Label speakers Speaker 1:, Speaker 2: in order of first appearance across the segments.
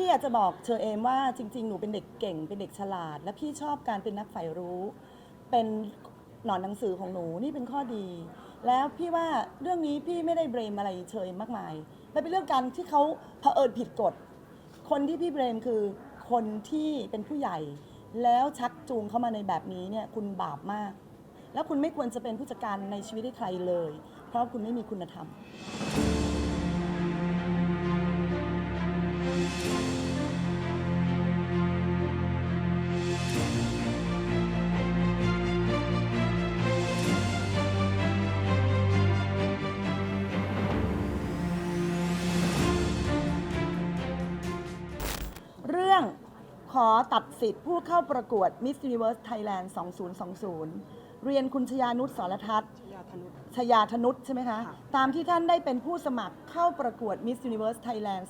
Speaker 1: พี่อยากจะบอกเชอเอมว่าจริง ๆ หนูเป็นเด็กเก่ง เป็นเด็กฉลาด และพี่ชอบการเป็นนักใฝ่รู้ เป็นหนอนหนังสือของหนูนี่เป็นข้อดี แล้วพี่ว่าเรื่องนี้พี่ไม่ได้เบรมอะไรเชยมากมายและเป็นเรื่องการที่เขาเผอิญผิดกฎ คนที่พี่เบรมคือคนที่เป็นผู้ใหญ่ แล้วชักจูงเข้ามาในแบบนี้เนี่ยคุณบาปมาก แล้วคุณไม่ควรจะเป็นผู้จัดการในชีวิตให้ใครเลย เพราะคุณไม่มีคุณธรรม อตัดสิทธิ์ผู้เข้าประกวด Miss Universe Thailand 2020 เรียนคุณชยานุชสรทัศน์
Speaker 2: ยาธนุษ
Speaker 1: ชยาธนุชใช่ไหมคะ
Speaker 2: ค่ะ
Speaker 1: ตามที่ท่านได้เป็นผู้สมัครเข้าประกวด Miss Universe Thailand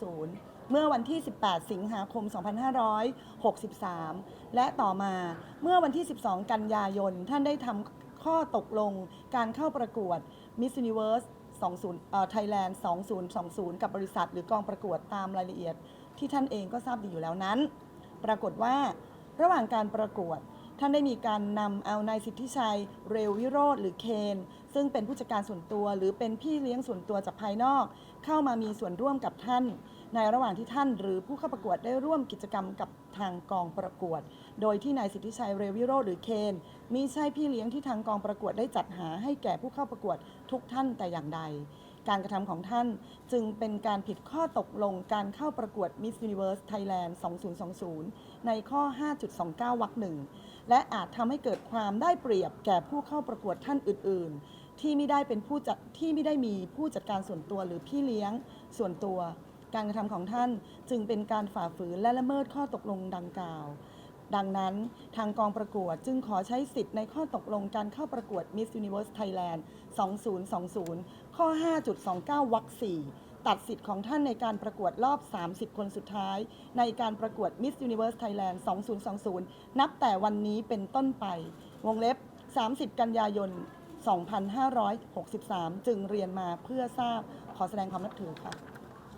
Speaker 1: 2020 เมื่อวันที่ 18 สิงหาคม 2563 และต่อมาเมื่อวันที่ 12 กันยายน ท่านได้ทำข้อตกลงการเข้าประกวด Miss Universe 20เอ่อ Thailand 2020 กับบริษัทหรือกองประกวดตามรายละเอียด ที่ท่านเองก็ทราบดีอยู่แล้วนั้น ปรากฏว่าระหว่างการประกวด ท่านได้มีการนำเอานายสิทธิชัย เรววิโรธหรือเคน ซึ่งเป็นผู้จัดการส่วนตัวหรือเป็นพี่เลี้ยงส่วนตัวจากภายนอก เข้ามามีส่วนร่วมกับท่าน ในระหว่างที่ท่านหรือผู้เข้าประกวดได้ร่วมกิจกรรมกับทางกองประกวด โดยที่นายสิทธิชัยเรววิโรธหรือเคนมิใช่พี่เลี้ยงที่ทางกองประกวดได้จัดหาให้แก่ผู้เข้าประกวดทุกท่านแต่อย่างใด การกระทำของท่านจึงเป็นการผิดข้อตกลงการเข้าประกวด Miss Universe Thailand 2020 ในข้อ 5.29 วรรคหนึ่ง และอาจทำให้เกิดความได้เปรียบแก่ผู้เข้าประกวดท่านอื่น ๆ ที่ไม่ได้เป็นผู้จัดที่ไม่ได้มีผู้จัดการส่วนตัวหรือพี่เลี้ยงส่วนตัว การกระทำของท่านจึงเป็นการฝ่าฝืนและละเมิดข้อตกลงดังกล่าวดังนั้นทางกองประกวดจึงขอใช้สิทธิ์ในข้อตกลงการเข้าประกวด Miss Universe Thailand 2020 ข้อ 5.29 วรรค4ตัดสิทธิ์ของท่านในการประกวดรอบ 30 คนสุดท้าย ในการประกวด Miss Universe Thailand 2020 นับแต่วันนี้เป็นต้นไป วงเล็บ 30 กันยายน 2563 จึงเรียนมาเพื่อทราบขอแสดงความนับถือค่ะ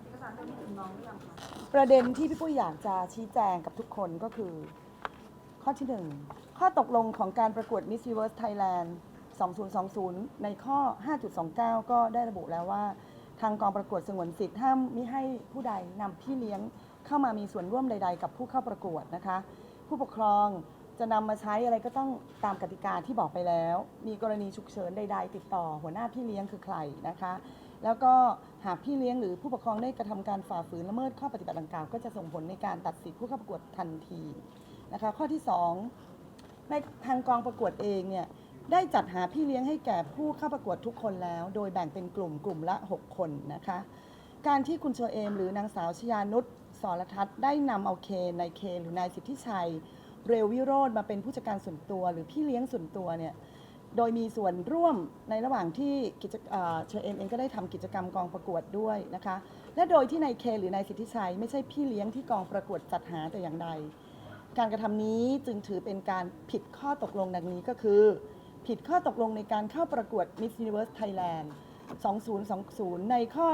Speaker 2: เอกสารตัวนี้ถึงน้องหรือยังคะ
Speaker 1: ประเด็นที่พี่ปุ้ยอยากจะชี้แจงกับทุกคนก็คือ ข้อที่หนึ่งข้อตกลงของการประกวด Miss Universe Thailand 2020 ในข้อ 5.29 ก็ได้ระบุแล้วว่า ทางกองประกวดสงวนสิทธิ์ห้ามมิให้ผู้ใดนำพี่เลี้ยงเข้ามามีส่วนร่วมใด ๆ กับผู้เข้าประกวดนะคะ ผู้ปกครองจะนำมาใช้อะไรก็ต้องตามกติกาที่บอกไปแล้ว มีกรณีฉุกเฉินใด ๆ ติดต่อหัวหน้าพี่เลี้ยงคือใครนะคะ แล้วก็หากพี่เลี้ยงหรือผู้ปกครองได้กระทำการฝ่าฝืนละเมิดข้อปฏิบัติดังกล่าวก็จะส่งผลในการตัดสิทธิผู้เข้าประกวดทันทีนะคะ ข้อที่ 2 ในทางกองประกวดเองเนี่ย ได้จัดหาพี่เลี้ยงให้แก่ผู้เข้าประกวดทุกคนแล้ว โดยแบ่งเป็นกลุ่มกลุ่มละ 6 คนนะคะ การที่คุณเชอเอม หรือนางสาวชยานุชสรทัศน์ได้นำเอาเคนนายเคนหรือนายสิทธิชัย เรววิโรธมาเป็นผู้จัดการส่วนตัว หรือพี่เลี้ยงส่วนตัวเนี่ยโดยมีส่วนร่วมในระหว่างที่กิจเอ่อเชอเอมเองก็ได้ทำกิจกรรมกองประกวดด้วยนะคะ และโดยที่นายเคหรือนายสิทธิชัย ไม่ใช่พี่เลี้ยงที่กองประกวดจัดหาแต่อย่างใด การกระทำนี้จึงถือเป็นการผิดข้อตกลงดังนี้ก็คือ ผิดข้อตกลงในการเข้าประกวด Miss Universe Thailand 2020 ในข้อ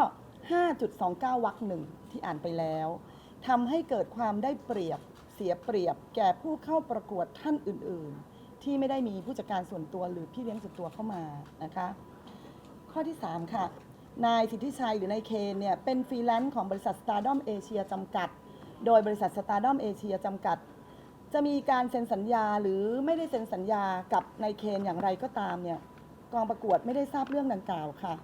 Speaker 1: 5.29 วรรคหนึ่งที่อ่านไปแล้วทำให้เกิดความได้เปรียบเสียเปรียบแก่ผู้เข้าประกวดท่านอื่น ๆ ที่ไม่ได้มีผู้จัดการส่วนตัวหรือพี่เลี้ยงส่วนตัวเข้ามานะคะ ข้อที่ 3 ค่ะ นายสิทธิชัยหรือนายเคนเนี่ยเป็นฟรีแลนซ์ของบริษัท Stardom Asia จำกัด โดยบริษัท Stardom Asia จำกัด จะมีการเซ็นสัญญาหรือไม่ได้เซ็นสัญญากับนายเคนอย่างไรก็ตามเนี่ยกองประกวดไม่ได้ทราบเรื่องดังกล่าวค่ะ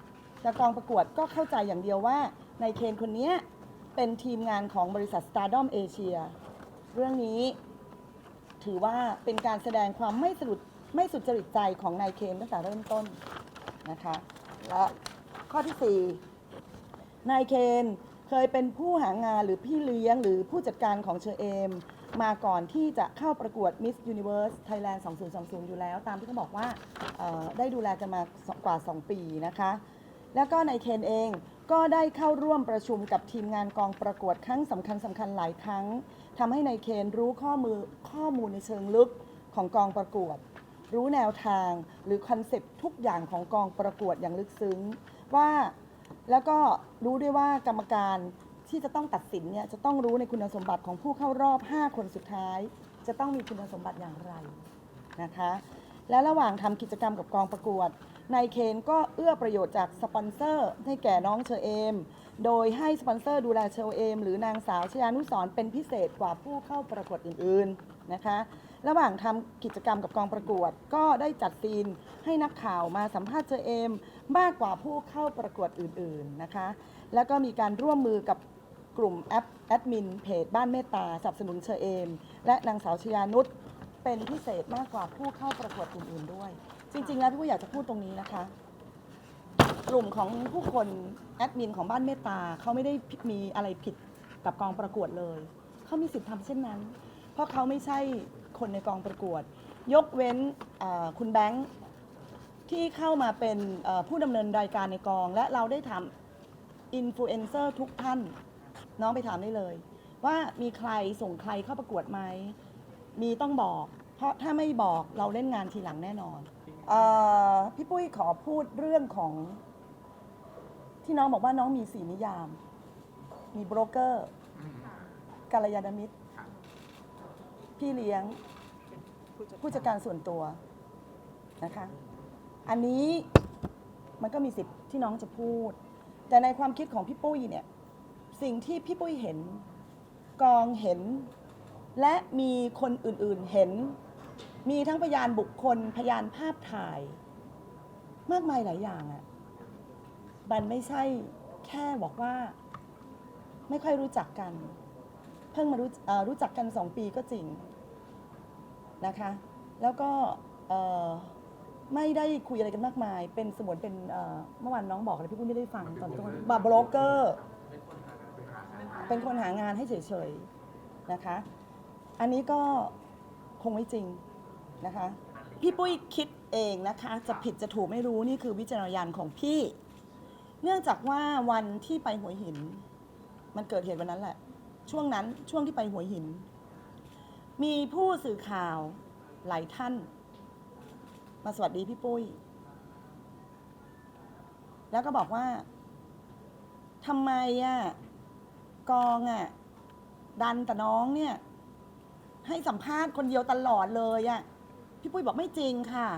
Speaker 1: แต่กองประกวดก็เข้าใจอย่างเดียวว่านายเคนคนนี้เป็นทีมงานของบริษัท Stardom Asia เรื่องนี้ ถือว่าเป็นการแสดงความไม่สุดไม่สุจริตใจของนายเคนตั้งแต่เริ่มต้นนะคะและข้อที่ 4 นายเคนเคยเป็นผู้หางานหรือพี่เลี้ยงหรือผู้จัดการของเชอเอม มาก่อนที่จะเข้าประกวด Miss Universe Thailand 2020 อยู่แล้ว ตามที่เขาบอกว่าได้ดูแลกันมากว่า 2 ปีนะคะ แล้วก็นายเคนเองก็ได้เข้าร่วมประชุมกับทีมงานกองประกวดครั้งสำคัญสำคัญหลายครั้งทำให้นายเคนรู้ข้อมือข้อมูลในเชิงลึกของกองประกวด รู้แนวทางหรือคอนเซปต์ทุกอย่างของกองประกวดอย่างลึกซึ้งว่าแล้วก็รู้ด้วยว่ากรรมการ ที่จะต้องตัดสินเนี่ยจะต้องรู้ในคุณสมบัติของผู้เข้ารอบ 5 คนสุดท้าย จะต้องมีคุณสมบัติอย่างไรนะคะ และระหว่างทำกิจกรรมกับกองประกวดนายเคนก็เอื้อประโยชน์จากสปอนเซอร์ให้แก่น้องเชอเอม โดยให้สปอนเซอร์ดูแลเชอเอม หรือนางสาวชยานุสรเป็นพิเศษกว่าผู้เข้าประกวดอื่นๆนะคะ ระหว่างทำกิจกรรมกับกองประกวด ก็ได้จัดซีนให้นักข่าวมาสัมภาษณ์เชอเอม มากกว่าผู้เข้าประกวดอื่นๆนะคะ แล้วก็มีการร่วมมือกับ กลุ่มแอปแอดมินเพจบ้านเมตตาสนับสนุนเชอเอม และนางสาวชยานุชเป็นพิเศษมากกว่าผู้เข้าประกวดอื่นด้วย จริง ๆ แล้วพี่ผู้อยากจะพูดตรงนี้นะคะ กลุ่มของผู้คนแอดมินของบ้านเมตตาเขาไม่ได้มีอะไรผิดกับกองประกวดเลยเขามีสิทธิ์ทำเช่นนั้น เพราะเขาไม่ใช่คนในกองประกวด ยกเว้นคุณแบงค์ที่เข้ามาเป็นผู้ดำเนินรายการในกอง และเราได้ทำอินฟลูเอนเซอร์ทุกท่าน น้องไปถามได้เลย ว่ามีใครส่งใครเข้าประกวดไหมมีต้องบอก เพราะถ้าไม่บอกเราเล่นงานทีหลังแน่นอนเออพี่ปุ้ยขอพูดเรื่องของ ที่น้องบอกว่าน้องมีสีนิยาม มีโบรกเกอร์กัลยาณมิตร พี่เลี้ยง ผู้จัดการส่วนตัวนะคะ อันนี้มันก็มีสิทธิ์ที่น้องจะพูด แต่ในความคิดของพี่ปุ้ยเนี่ย สิ่งที่พี่ปุ้ยเห็น กองเห็น และมีคนอื่นๆเห็น มีทั้งพยานบุคคล พยานภาพถ่าย มากมายหลายอย่างอะมันไม่ใช่แค่บอกว่า ไม่ค่อยรู้จักกัน เพิ่งมารู้รู้จักกันสองปีก็จริงนะคะ แล้วก็ไม่ได้คุยอะไรกันมากมาย เป็นสมวนเป็นเมื่อวานน้องบอกเลยพี่ปุ้ยไม่ได้ฟังตอนต้นบาร์โบรกเกอร์ เป็นคนหางานให้เฉยๆนะคะ อันนี้ก็คงไม่จริงนะคะ พี่ปุ้ยคิดเองนะคะ จะผิดจะถูกไม่รู้นี่คือวิจารณญาณของพี่ เนื่องจากว่าวันที่ไปหัวหิน มันเกิดเหตุวันนั้นแหละ ช่วงนั้นช่วงที่ไปหัวหิน มีผู้สื่อข่าวหลายท่าน มาสวัสดีพี่ปุ้ย แล้วก็บอกว่าทำไมอะ กองอะดันแต่น้องเนี่ย ให้สัมภาษณ์คนเดียวตลอดเลยอะพี่ปุ้ยบอกไม่จริงค่ะ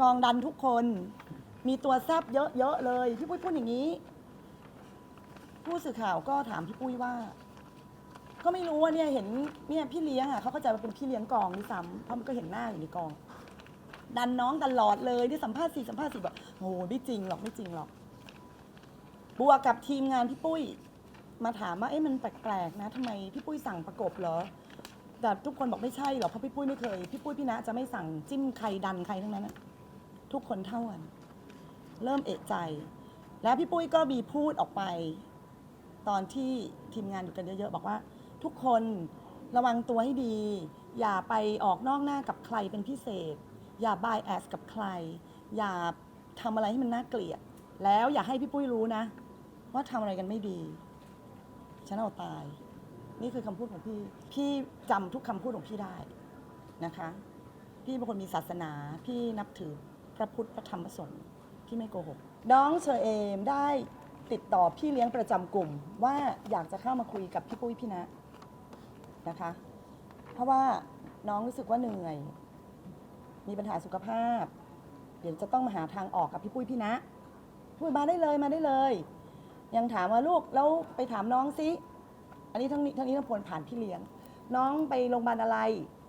Speaker 1: กองดันทุกคน มีตัวแซบเยอะๆเลยพี่ปุ้ยพูดอย่างนี้ ผู้สื่อข่าวก็ถามพี่ปุ้ยว่า ก็ไม่รู้ว่าเนี่ยเห็นเนี่ยพี่เลี้ยงอะเขาเข้าใจว่าเป็นพี่เลี้ยงกองด้วยซ้ำเพราะมันก็เห็นหน้าอยู่ในกอง ดันน้องตลอดเลยที่สัมภาษณ์สี่สัมภาษณ์สี่แบบโอ้โหไม่จริงหรอกไม่จริงหรอกบวกกับทีมงานพี่ปุ้ย มาถามว่าเอ๊ะมันแปลกๆนะทำไมพี่ปุ้ยสั่งประกบเหรอ แต่ทุกคนบอกไม่ใช่หรอกเพราะพี่ปุ้ยไม่เคย พี่ปุ้ยพี่นะจะไม่สั่งจิ้มใครดันใครทั้งนั้นนะทุกคนเท่ากัน เริ่มเอะใจ แล้วพี่ปุ้ยก็มีพูดออกไป ตอนที่ทีมงานอยู่กันเยอะๆบอกว่า ทุกคนระวังตัวให้ดี อย่าไปออกนอกหน้ากับใครเป็นพิเศษ อย่าบายแอสกับใคร อย่าทำอะไรให้มันน่าเกลียด แล้วอย่าให้พี่ปุ้ยรู้นะ ว่าทำอะไรกันไม่ดี ฉันเอาตาย นี่คือคำพูดของพี่ พี่จำทุกคำพูดของพี่ได้นะคะ พี่เป็นคนมีศาสนา พี่นับถือพระพุทธพระธรรมพระสงฆ์พี่ไม่โกหก น้องเชอเอมได้ติดต่อพี่เลี้ยงประจำกลุ่ม ว่าอยากจะเข้ามาคุยกับพี่ปุ้ยพี่นะนะคะ เพราะว่าน้องรู้สึกว่าเหนื่อย มีปัญหาสุขภาพ เดี๋ยวจะต้องมาหาทางออกกับพี่ปุ้ยพี่นะพูดมาได้เลยมาได้เลย ยังถามว่าลูกแล้วไปถามน้องสิอันนี้ทั้งนี้ทั้งนี้ทั้งปวลผ่านพี่เลี้ยง น้องไปโรงพยาบาลอะไร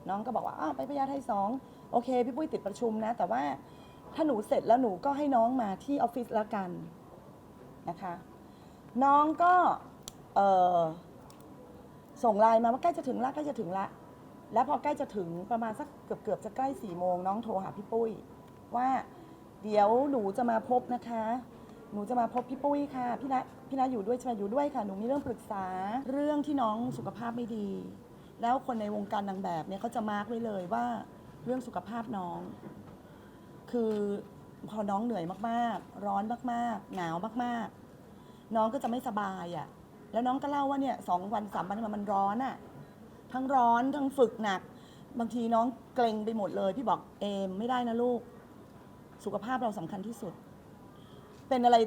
Speaker 1: น้องก็บอกว่าอ้าวไปพญาไทสองโอเค พี่ปุ้ยติดประชุมนะ แต่ว่าถ้าหนูเสร็จแล้วหนูก็ให้น้องมาที่ออฟฟิศแล้วกันนะคะ น้องก็เออส่งไลน์มาว่าใกล้จะถึงละใกล้จะถึงละ แล้วพอใกล้จะถึงประมาณสักเกือบเกือบจะใกล้สี่โมงน้องโทรหาพี่ปุ้ย ว่าเดี๋ยวหนูจะมาพบนะคะ หนูจะมาพบพี่ปุ้ยค่ะ พี่นะพี่นะอยู่ด้วยใช่ไหมอยู่ด้วยค่ะ หนูมีเรื่องปรึกษา เรื่องที่น้องสุขภาพไม่ดี แล้วคนในวงการนางแบบเนี่ยเขาจะมาร์กไว้เลยว่า เรื่องสุขภาพน้อง คือพอน้องเหนื่อยมากๆ ร้อนมากๆ หนาวมากๆ น้องก็จะไม่สบายอะ่ะ แล้วน้องก็เล่าว่าเนี่ยสองวันสามวันมันร้อนอะ่ะ ทั้งร้อนทั้งฝึกหนัก บางทีน้องเกรงไปหมดเลย พี่บอกเอมไม่ได้นะลูก สุขภาพเราสำคัญที่สุด เป็นอะไร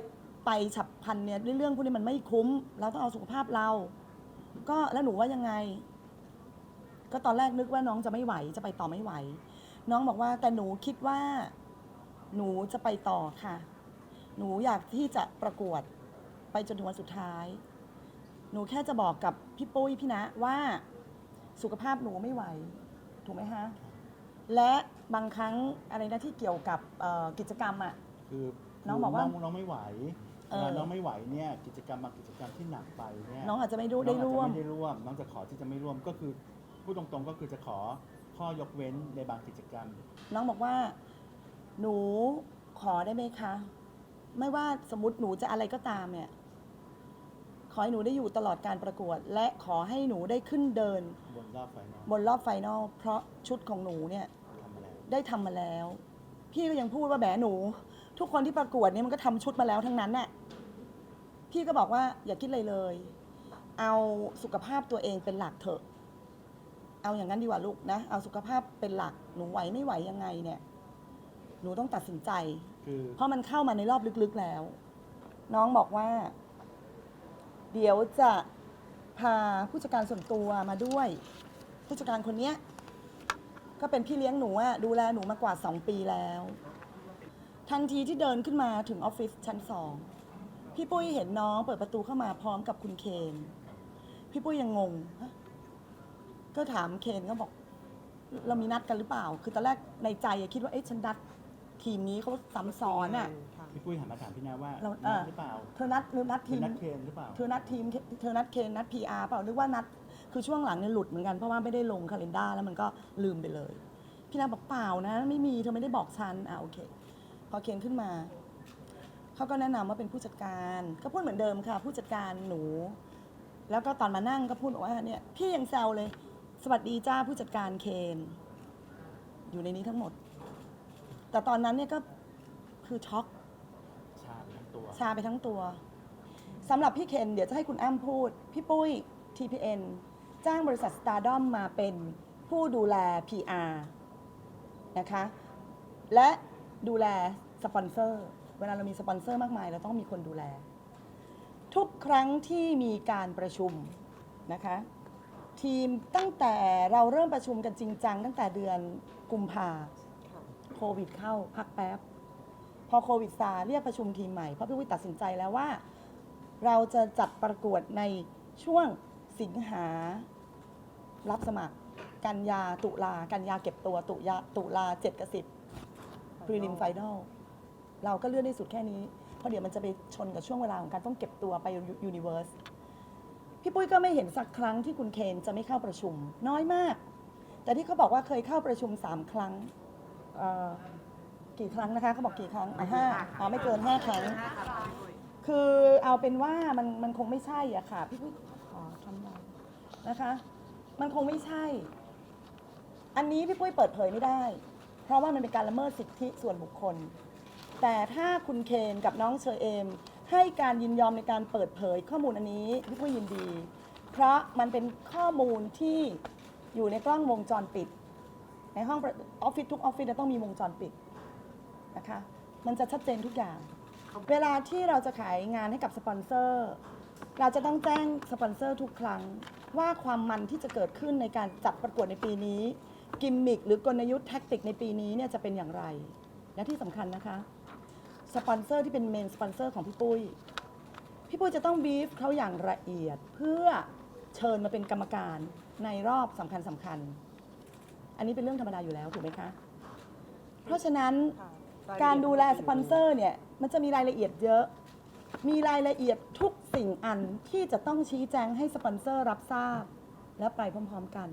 Speaker 1: ไปฉับพลันเนี่ยเรื่องพวกนี้มันไม่คุ้ม เราต้องเอาสุขภาพเรา ก็แล้วหนูว่ายังไง ก็ตอนแรกนึกว่าน้องจะไม่ไหวจะไปต่อไม่ไหว น้องบอกว่าแต่หนูคิดว่า หนูจะไปต่อค่ะ หนูอยากที่จะประกวดไปจนถึงวันสุดท้าย หนูแค่จะบอกกับพี่ปุ้ยพี่นะว่าสุขภาพหนูไม่ไหว ถูกไหมฮะ และบางครั้งอะไรนะที่เกี่ยวกับเอ่อกิจกรรมอะ
Speaker 3: คือ
Speaker 1: น้องบอกว่า
Speaker 3: น้องน้องไม่ไหว
Speaker 1: เออ
Speaker 3: เวลาน้องไม่ไหวเนี่ยกิจกรรมบางกิจกรรมที่หนักไปเนี่ย
Speaker 1: น้องอาจจะไม่รู้
Speaker 3: น้
Speaker 1: ได้
Speaker 3: องอาจจะ
Speaker 1: ร่วม
Speaker 3: ไม่ได้ร่วม น้องจะขอที่จะไม่ร่วมก็คือพูดตรงๆก็คือจะขอข้อยกเว้นในบางกิจกรรม
Speaker 1: น้องบอกว่า หนูขอได้ไหมคะ ไม่ว่าสมมติหนูจะอะไรก็ตามเนี่ย ขอให้หนูได้อยู่ตลอดการประกวด และขอให้หนูได้ขึ้นเดิน
Speaker 3: บนรอบไฟนอล
Speaker 1: บนรอบไฟนอลเพราะชุดของหนูเนี่ย
Speaker 3: ทำมาแล้ว
Speaker 1: ได้ทำมาแล้ว พี่ก็ยังพูดว่าแหมหนู ทุกคนที่ประกวดเนี่ยมันก็ทำชุดมาแล้วทั้งนั้นน่ะพี่ก็บอกว่าอย่าคิดอะไรเลย เอาสุขภาพตัวเองเป็นหลักเถอะ เอาอย่างนั้นดีกว่าลูกนะ เอาสุขภาพเป็นหลักหนูไหวไม่ไหวยังไงเนี่ย หนูต้องตัดสินใจ
Speaker 3: คือ
Speaker 1: เพราะมันเข้ามาในรอบลึกๆแล้ว น้องบอกว่า เดี๋ยวจะพาผู้จัดการส่วนตัวมาด้วย ผู้จัดการคนเนี้ยก็เป็นพี่เลี้ยงหนูอะดูแลหนูมากว่าสองปีแล้ว ทันทีที่เดินขึ้นมาถึงออฟฟิศชั้นสองพี่ปุ้ยเห็นน้องเปิดประตูเข้ามาพร้อมกับคุณเคน พี่ปุ้ยยังงงฮะก็ถามเคนก็บอก เรามีนัดกันหรือเปล่า คือตอนแรกในใจอะคิดว่าเอ๊ะฉันนัดทีมนี้เขาซ้ำซ้อนอะ
Speaker 3: พี่ปุ้ยหันมาถามพี่นาว่า
Speaker 1: เรา
Speaker 3: นัด
Speaker 1: อ่า
Speaker 3: หรือเปล่า
Speaker 1: เธอนัดหรือนัด
Speaker 3: เธ
Speaker 1: ที
Speaker 3: อ
Speaker 1: ม
Speaker 3: นัดเคนหรือเปล่า
Speaker 1: เธอนัดทีมเธอนัดเคนนัด PR เปล่านึกว่านัดคือช่วงหลังเนี่ยหลุดเหมือนกันเพราะว่าไม่ได้ลงคาล endar แล้วมันก็ลืมไปเลย พี่นาบอกเปล่านะ ไม่มีเธอไม่ได้บอกฉันอะโอเค พอเคนขึ้นมา เขาก็แนะนำว่าเป็นผู้จัดการ ก็พูดเหมือนเดิมค่ะ ผู้จัดการหนู แล้วก็ตอนมานั่งก็พูดบอกว่าเนี่ยพี่ยังแซวเลย สวัสดีจ้าผู้จัดการเคน อยู่ในนี้ทั้งหมด แต่ตอนนั้นเนี่ยก็คือช็อก
Speaker 3: ชาไปทั้งตัว
Speaker 1: ชาไปทั้งตัวสำหรับพี่เคนเดี๋ยวจะให้คุณอ้ำพูด พี่ปุ้ย TPN จ้างบริษัท Stardom มาเป็นผู้ดูแล PR นะคะ และ ดูแลสปอนเซอร์ เวลาเรามีสปอนเซอร์มากมาย เราต้องมีคนดูแล ทุกครั้งที่มีการประชุมนะคะ ทีมตั้งแต่เราเริ่มประชุมกันจริงจังตั้งแต่เดือนกุมภาโควิดเข้าพักแป๊บ พอโควิดซาเรียกประชุมทีมใหม่ เพราะพี่วิตัดสินใจแล้วว่า เราจะจัดประกวดในช่วงสิงหารับสมัคร กันยาตุลากันยาเก็บตัวตุยาตุลาเจ็ดกับสิบ รีลิมไฟนอลเราก็เลื่อนได้สุดแค่นี้ เพราะเดี๋ยวมันจะไปชนกับช่วงเวลาของการต้องเก็บตัวไปยูนิเว r ร์สพี่ปุ้ยก็ไม่เห็นสักครั้งที่คุณเคนจะไม่เข้าประชุม น้อยมาก แต่ที่เขาบอกว่าเคยเข้าประชุมสามครั้งเอ่อกี่ครั้งนะคะเขาบอกกี่ครั้งอะห้าอ๋อไม่เกินห้าครั้ง คือเอาเป็นว่ามันมันคงไม่ใช่อะค่ะพี่ปุ้ยขอทำได้นะคะ มันคงไม่ใช่ อันนี้พี่ปุ้ยเปิดเผยไม่ได้เพ ราะว่ามันเป็นการละเมิดสิทธิส่วนบุคคล แต่ถ้าคุณเคนกับน้องเชอเอม ให้การยินยอมในการเปิดเผยข้อมูลอันนี้พี่ปุ้ยยินดี เพราะมันเป็นข้อมูลที่อยู่ในกล้องวงจรปิด ในห้องออฟฟิศทุกออฟฟิศจะต้องมีวงจรปิดนะคะมันจะชัดเจนทุกอย่าง เวลาที่เราจะขายงานให้กับสปอนเซอร์ เราจะต้องแจ้งสปอนเซอร์ทุกครั้งว่าความมันที่จะเกิดขึ้นในการจัดประกวดในปีนี้ กิมมิคหรือกลยุทธ์แท็กติกในปีนี้เนี่ยจะเป็นอย่างไร และที่สำคัญนะคะสปอนเซอร์ที่เป็นเมนสปอนเซอร์ของพี่ปุ้ย พี่ปุ้ยจะต้องบีฟเขาอย่างละเอียดเพื่อเชิญมาเป็นกรรมการในรอบสำคัญสำคัญอันนี้เป็นเรื่องธรรมดาอยู่แล้วถูกไหมคะ เพราะฉะนั้น การดูแลสปอนเซอร์เนี่ยมันจะมีรายละเอียดเยอะ มีรายละเอียดทุกสิ่งอันที่จะต้องชี้แจงให้สปอนเซอร์รับทราบ และไปพร้อมๆกัน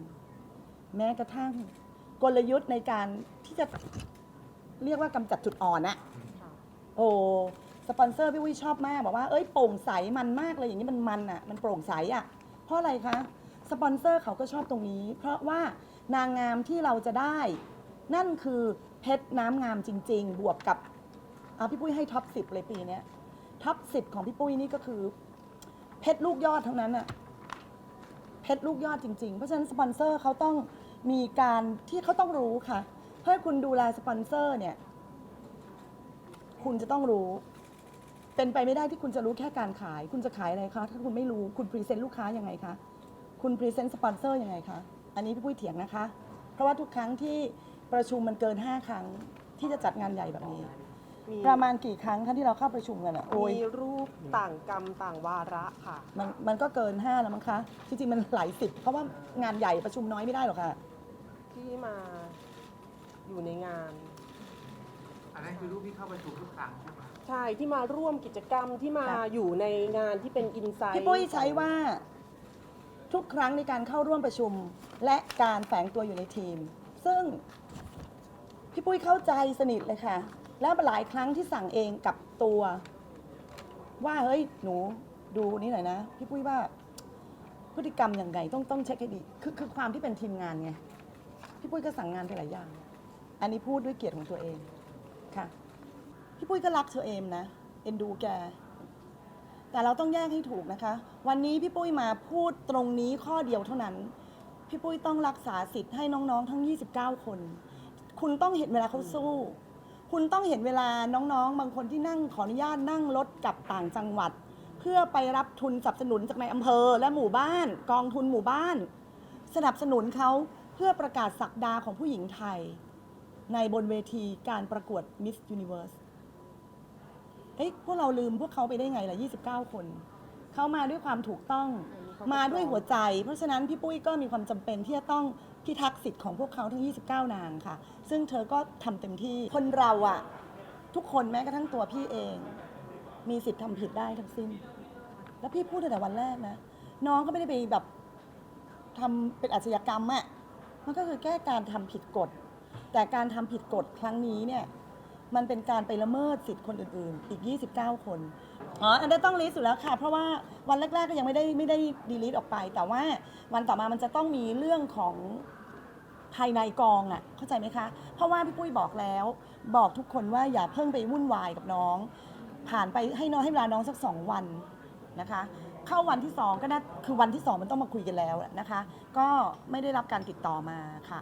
Speaker 1: แม้กระทั่งกลยุทธ์ในการที่จะเรียกว่ากำจัดจุดอ่อนอะโอ้สปอนเซอร์พี่วิชอบมากบอกว่าเอ้ยโปร่งใสมันมากเลยอย่างนี้มันมันอะมันโปร่งใสอะเพราะอะไรคะสปอนเซอร์เขาก็ชอบตรงนี้ เพราะว่านางงามที่เราจะได้ นั่นคือเพชรน้ำงามจริง ๆ บวกกับอะพี่ปุ้ยให้ท็อปสิบเลยปีเนี้ยท็อปสิบของพี่ปุ้ยนี่ก็คือ เพชรลูกยอดทั้งนั้นอะ เพชรลูกยอดจริง ๆ เพราะฉะนั้นสปอนเซอร์เขาต้องมีการที่เขาต้องรู้ค่ะ เพื่อคุณดูแลสปอนเซอร์เนี่ย คุณจะต้องรู้ เป็นไปไม่ได้ที่คุณจะรู้แค่การขาย คุณจะขายอะไรคะ ถ้าคุณไม่รู้คุณพรีเซนต์ลูกค้ายังไงคะ คุณพรีเซนต์สปอนเซอร์ยังไงคะ อันนี้พี่ปุ้ยเถียงนะคะ เพราะว่าทุกครั้งที่ประชุมมันเกิน 5 ครั้งที่จะจัดงานใหญ่แบบนี้
Speaker 4: มี
Speaker 1: ประมาณกี่ครั้งคะที่เราเข้าประชุมกันอะโอ้ย
Speaker 4: มีรูปต่างกรรมต่างวาระค่ะ
Speaker 1: มันมันก็เกิน5แล้วมั้งคะจริงๆมันหลายสิบเพราะว่างานใหญ่ประชุมน้อยไม่ได้หรอกค่ะ
Speaker 4: ที่มาอยู่ในงาน
Speaker 5: อันนั้นคือรูปที่เข้าประชุมทุกครั้งใช่ไหม
Speaker 4: ใช่ที่มาร่วมกิจกรรมที่มา
Speaker 1: ครับ
Speaker 4: อยู่ในงานที่เป็นอินไซต์
Speaker 1: พี่ปุ้ยใช้ว่าทุกครั้งในการเข้าร่วมประชุมและการแฝงตัวอยู่ในทีม ซึ่งพี่ปุ้ยเข้าใจสนิทเลยค่ะ แล้วหลายครั้งที่สั่งเองกับตัว ว่าเฮ้ยหนูดูนี่หน่อยนะพี่ปุ้ยว่าพฤติกรรมอย่างไงต้องต้องเช็คให้ดีคือคือความที่เป็นทีมงานไงพี่ปุ้ยก็สั่งงานไปหลายอย่าง อันนี้พูดด้วยเกียรติของตัวเองค่ะพี่ปุ้ยก็รักเธอเอมนะเอ็นดูแก แต่เราต้องแยกให้ถูกนะคะ วันนี้พี่ปุ้ยมาพูดตรงนี้ข้อเดียวเท่านั้น พี่ปุ้ยต้องรักษาสิทธิ์ให้น้องๆ ทั้ง 29 คน คุณต้องเห็นเวลาเขาสู้ คุณต้องเห็นเวลาน้องๆ บางคนที่นั่งขออนุญาตนั่งรถกลับต่างจังหวัด เพื่อไปรับทุนสนับสนุนจากในอำเภอและหมู่บ้าน กองทุนหมู่บ้าน สนับสนุนเขาเพื่อประกาศศักดาของผู้หญิงไทย ในบนเวทีการประกวด Miss Universe เอ้ยพวกเราลืมพวกเขาไปได้ไงล่ะ 29 คน เขามาด้วยความถูกต้อง มาด้วยหัวใจ เพราะฉะนั้นพี่ปุ้ยก็มีความจำเป็นที่จะต้อง พิทักษ์สิทธิ์ของพวกเขาทั้ง 29 นางค่ะ ซึ่งเธอก็ทำเต็มที่ คนเราอะทุกคนแม้กระทั่งตัวพี่เอง มีสิทธิ์ทำผิดได้ทั้งสิ้น แล้วพี่พูดตั้งแต่วันแรกนะ น้องก็ไม่ได้ไปแบบทำเป็นอาชญากรรมอะมันก็คือแก้การทำผิดกฎ แต่การทำผิดกฎครั้งนี้เนี่ย มันเป็นการไปละเมิดสิทธิ์คนอื่นๆ อีก 29 คน อ๋อ อันนี้ต้องลิสต์อยู่แล้วค่ะ เพราะว่าวันแรก ๆ ก็ยังไม่ได้ไม่ได้ดีลิทออกไป แต่ว่าวันต่อมามันจะต้องมีเรื่องของภายในกองอะ่ะ เข้าใจไหมคะ เพราะว่าพี่ปุ้ยบอกแล้ว บอกทุกคนว่าอย่าเพิ่งไปวุ่นวายกับน้อง ผ่านไปให้น้องให้เวลาน้องสักสองวันนะคะ เข้าวันที่สองก็น่าคือวันที่สองมันต้องมาคุยกันแล้วนะคะ ก็ไม่ได้รับการติดต่อมาค่ะ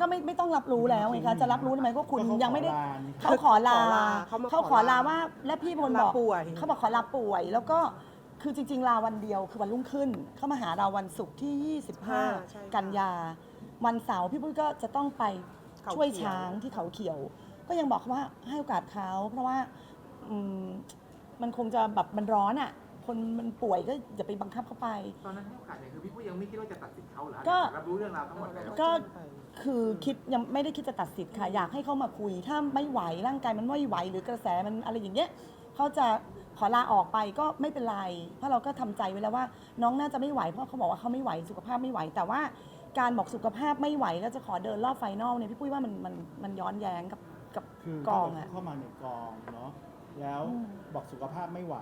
Speaker 1: ก็ไม่ไม่ต้องรับรู้แล้วไงคะจะรับรู้ทำไมก็คุณ
Speaker 3: ก็เขา
Speaker 1: ยังไม่ได้
Speaker 3: ขอลานี่
Speaker 1: เขาขอลา
Speaker 4: ขอลาเขามา
Speaker 1: เขาข
Speaker 4: ข
Speaker 1: อ
Speaker 4: อ
Speaker 1: ลา
Speaker 4: ลา
Speaker 1: ว่า และพี่เป็นคนบอก
Speaker 4: ลาป่วย
Speaker 1: เขาบอกขอลาป่วย แล้วก็คือจริง ๆ ลาวันเดียวคือวันรุ่งขึ้น เขามาหาเราวันศุกร์ที่
Speaker 4: ใช่
Speaker 1: 25
Speaker 4: ค่ะ
Speaker 1: กันยา วันเสาร์พี่ปุ้ยก็จะต้องไป
Speaker 4: เขา
Speaker 1: ช่วย
Speaker 4: เขียว
Speaker 1: ช้างที่เขาเขียว ก็ยังบอกเขาว่าให้โอกาสเขาเพราะว่าอืมมันคงจะแบบมันร้อนอะ คนมันป่วยก็อย่าไปบังคับเขาไป
Speaker 5: ตอนนั้นให้โอกาสเนี่ยคือพี่ปุ้ยยังไม่คิดว่าจะตัดสินเขาเหรอ
Speaker 1: ก็
Speaker 5: รับรู้เรื่องราวทั้งหมดแล้ว
Speaker 1: ก็คือคิดยังไม่ได้คิดจะตัดสิทธิ์ค่ะ อยากให้เขามาคุย ถ้าไม่ไหวร่างกายมันไม่ไหวหรือกระแสมันอะไรอย่างเงี้ยเขาจะขอลาออกไปก็ไม่เป็นไร เพราะเราก็ทำใจไว้แล้วว่า น้องน่าจะไม่ไหวเพราะเขาบอกว่าเขาไม่ไหวสุขภาพไม่ไหว แต่ว่าการบอกสุขภาพไม่ไหวแล้วจะขอเดินรอบไฟนอลเนี่ยพี่ปุ้ยว่ามันมันมันย้อนแย้งกับกับ
Speaker 3: คือก
Speaker 1: องอะ
Speaker 3: เข้ามาในกองเนาะ แล้ว
Speaker 1: อืม
Speaker 3: บอกสุขภาพไม่ไหว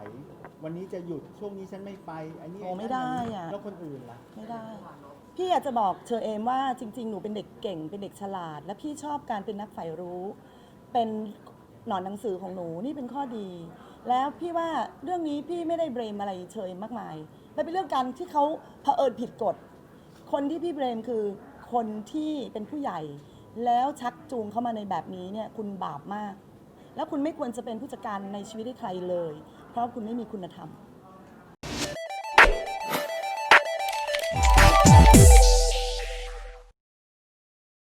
Speaker 3: วันนี้จะหยุดช่วงนี้ฉันไม่ไปอันนี้
Speaker 1: โอ้ไม่ได้อะ
Speaker 3: แล้วคนอื่นล่ะ
Speaker 1: ไม่ได้ พี่อยากจะบอกเชอเอมว่าจริง ๆ หนูเป็นเด็กเก่ง เป็นเด็กฉลาด และพี่ชอบการเป็นนักใฝ่รู้ เป็นหนอนหนังสือของหนูนี่เป็นข้อดี แล้วพี่ว่าเรื่องนี้พี่ไม่ได้เบรมอะไรเชอเอมมากมายและเป็นเรื่องการที่เขาเผอิญผิดกฎ คนที่พี่เบรมคือคนที่เป็นผู้ใหญ่ แล้วชักจูงเข้ามาในแบบนี้เนี่ยคุณบาปมาก แล้วคุณไม่ควรจะเป็นผู้จัดการในชีวิตให้ใครเลย เพราะคุณไม่มีคุณธรรม